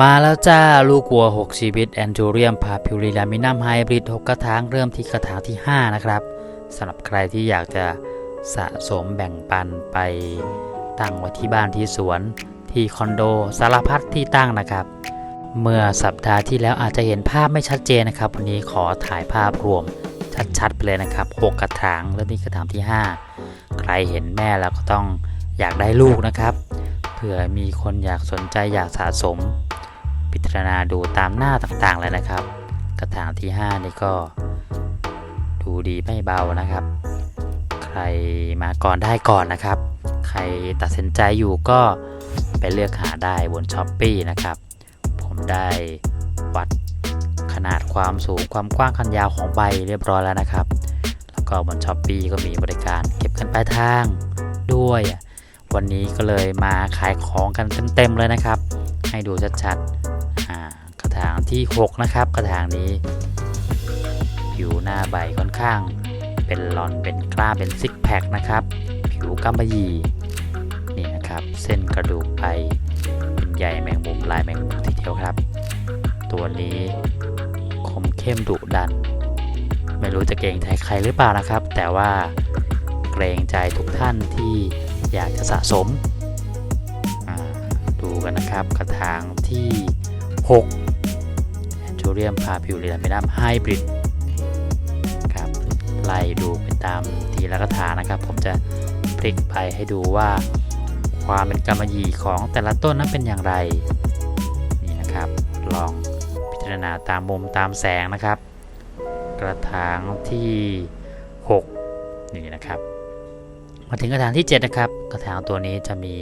มาแล้วจ้า ลูกวัว 6 ชีวิตแอนจูเรียมพาพิวรีลามินัมไฮบริด6กระถางเริ่มที่กระถางที่ 5 นะครับสำหรับใครที่อยากจะสะสมแบ่งปันไปตั้งไว้ที่บ้านที่สวน ที่คอนโดสารพัดที่ตั้งนะครับ เมื่อสัปดาห์ที่แล้วอาจจะเห็นภาพไม่ชัดเจนนะครับ วันนี้ขอถ่ายภาพรวมชัดๆไปเลยนะครับ6กระถางเริ่มที่กระถางที่ 5 ใครเห็นแม่แล้วก็ต้องอยากได้ลูกนะครับเผื่อมีคนอยากสนใจอยากสะสม พิจารณาดูตามหน้าต่างๆเลยนะครับ กระถางที่ 5 นี่ก็ ดูดีไม่เบานะครับ ใครมาก่อนได้ก่อนนะครับ ใครตัดสินใจอยู่ก็ไปเลือกหาได้บนช้อปปีนะครับ ผมได้วัดขนาดความสูงความกว้างคันยาวของใบเรียบร้อยแล้วนะครับ แล้วก็บนช้อปปีก็มีบริการเก็บกันปลายทางด้วยวันนี้ก็เลยมาขายของกันเต็มๆเลยนะครับ ให้ดูชัดๆ ที่ 6 นะครับกระถางนี้ ผิวหน้าใบค่อนข้าง เป็นลอนเป็นกล้าเป็นซิกแพคนะครับ ผิวกำมะหยี่นี่นะครับ เส้นกระดูกใบเป็นใยแมงมุมลายแมงมุมทีเดียวครับ ตัวนี้คมเข้มดุดัน ไม่รู้จะเกรงใจใครหรือเปล่านะครับ แต่ว่าเกรงใจทุกท่านที่อยากจะสะสมดูกันนะครับกระถางที่ 6 เรียมพาพิวเรียนเมนัมไฮบริดครับไล่ดูไปตามทีละกระถานะครับ ผมจะพลิกไปให้ดูว่าความเป็นกำมหยี่ของแต่ละต้นนั้นเป็นอย่างไรนี่นะครับ ลองพิจารณาตามมุมตามแสงนะครับ กระถางที่ 6 นี่นะครับ มาถึงกระถางที่ 7 นะครับ กระถางตัวนี้จะมี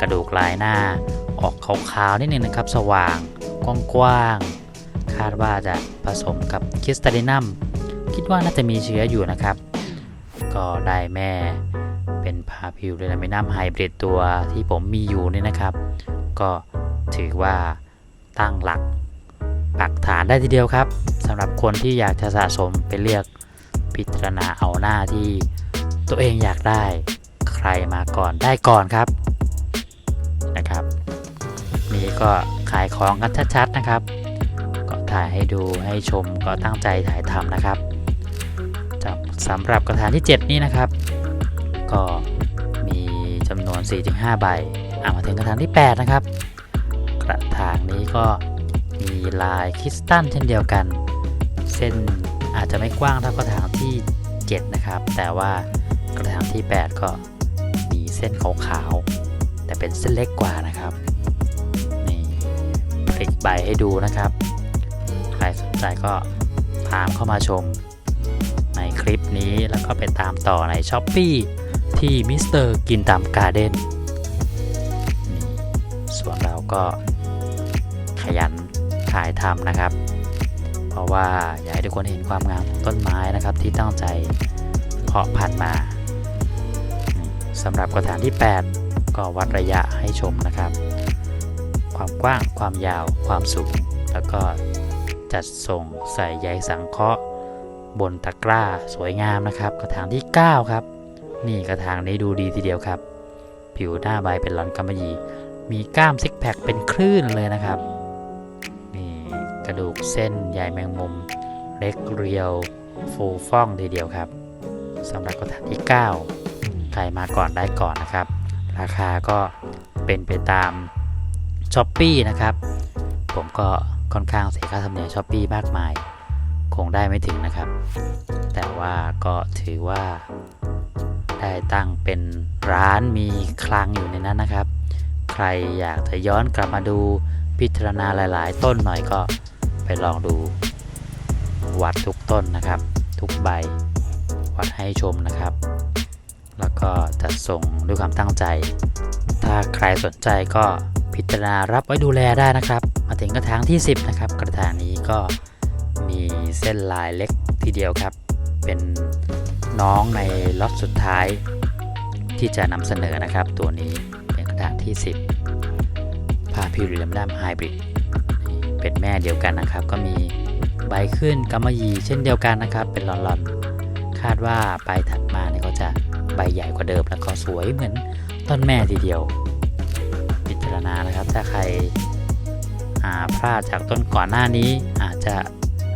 กระดูกลายหน้าออกขาวๆนิดนึงนะครับ สว่างกว้างๆ คาดว่าจะผสมกับคริสตัลลินัม คิดว่าน่าจะมีเชื้ออยู่นะครับ ก็ได้แม่เป็นพาพิวเรนามินัมไฮบริดตัวที่ผมมีอยู่นี่นะครับ ก็ถือว่าตั้งหลักปักฐานได้ทีเดียวครับสำหรับคนที่อยากจะสะสมไปเลือกพิจารณาเอาหน้าที่ตัวเองอยากได้ใครมาก่อนได้ก่อนครับนะครับ นี่ก็ขายของกันชัดๆนะครับ ถ่ายให้ดูให้ชมก็ตั้งใจถ่ายทำนะครับสำหรับกระถางที่ 7 นี้นะครับ ก็มีจำนวน 4-5 ใบอะมาถึงกระถางที่ 8 นะครับ กระถางนี้ก็มีลายคริสตัลเช่นเดียวกัน เส้นอาจจะไม่กว้างเท่ากระถางที่ 7 นะครับ แต่ว่ากระถางที่ 8 ก็มีเส้นขาวๆแต่เป็นเส้นเล็กกว่านะครับนี่พลิกใบให้ดูนะครับ สนใจก็ตามเข้ามาชมในคลิปนี้แล้วก็ไปตามต่อใน s h อ p e e ที่มิสเตอร์กินตามการ์เด้นส่วนเราก็ขยันถ่ายทำนะครับ เพราะว่าอยากให้ทุกคนเห็นความงามของต้นไม้นะครับที่ตั้งใจเพาะพันธุ์มาสำหรับกระถางที่ 8 ก็วัดระยะให้ชมนะครับ ความกว้างความยาวความสูง แล้วก็ จัดส่งใส่ใยสังเคราะห์ บนตะกร้าสวยงามนะครับ กระถางที่ 9 ครับ นี่กระถางนี้ดูดีทีเดียวครับ ผิวหน้าใบเป็นลอนกำมะหยี่มีกล้ามซิกแพคเป็นคลื่นเลยนะครับ นี่กระดูกเส้นใยแมงมุม เล็กเรียว ฟูฟ่องทีเดียวครับสำหรับกระถางที่ 9 ใครมาก่อนได้ก่อนนะครับ ราคาก็เป็นไปตามช้อปปีนะครับ ผมก็ ค่อนข้างเสียค่าธรรมเนียมช้อปปีมากมาย คงได้ไม่ถึงนะครับ แต่ว่าก็ถือว่า ได้ตั้งเป็นร้านมีคลังอยู่ในนั้นนะครับ ใครอยากจะย้อนกลับมาดูพิจารณาหลาย ๆ ต้นหน่อยก็ไปลองดู วัดทุกต้นนะครับ ทุกใบ วัดให้ชมนะครับ แล้วก็จัดส่งด้วยความตั้งใจ ถ้าใครสนใจก็พิจารณารับไว้ดูแลได้นะครับ ถึงกระถางที่ 10 นะครับ กระถางนี้ก็มีเส้นลายเล็กทีเดียวครับ เป็นน้องในล็อตสุดท้ายที่จะนำเสนอนะครับ ตัวนี้เป็นกระถางที่ 10พาพิวเรียมด้ามไฮบริดเป็นแม่เดียวกันนะครับ ก็มีใบขึ้นกำมะหยี่เช่นเดียวกันนะครับ เป็นลอนๆ คาดว่าใบถัดมาเนี่ยก็จะใบใหญ่กว่าเดิมแล้วก็สวยเหมือนต้นแม่ทีเดียว พิจารณานะครับ ถ้าใคร พลาดจากต้นก่อนหน้านี้อาจจะ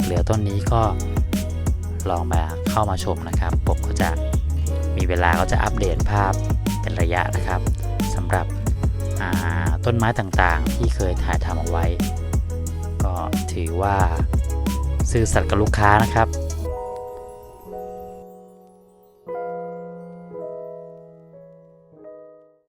เหลือต้นนี้ก็ลองมาเข้ามาชมนะครับผมก็จะมีเวลาก็จะอัปเดตภาพเป็นระยะนะครับสำหรับต้นไม้ต่างๆ ที่เคยถ่ายทำเอาไว้ ก็ถือว่า ซื่อสัตย์กับลูกค้านะครับ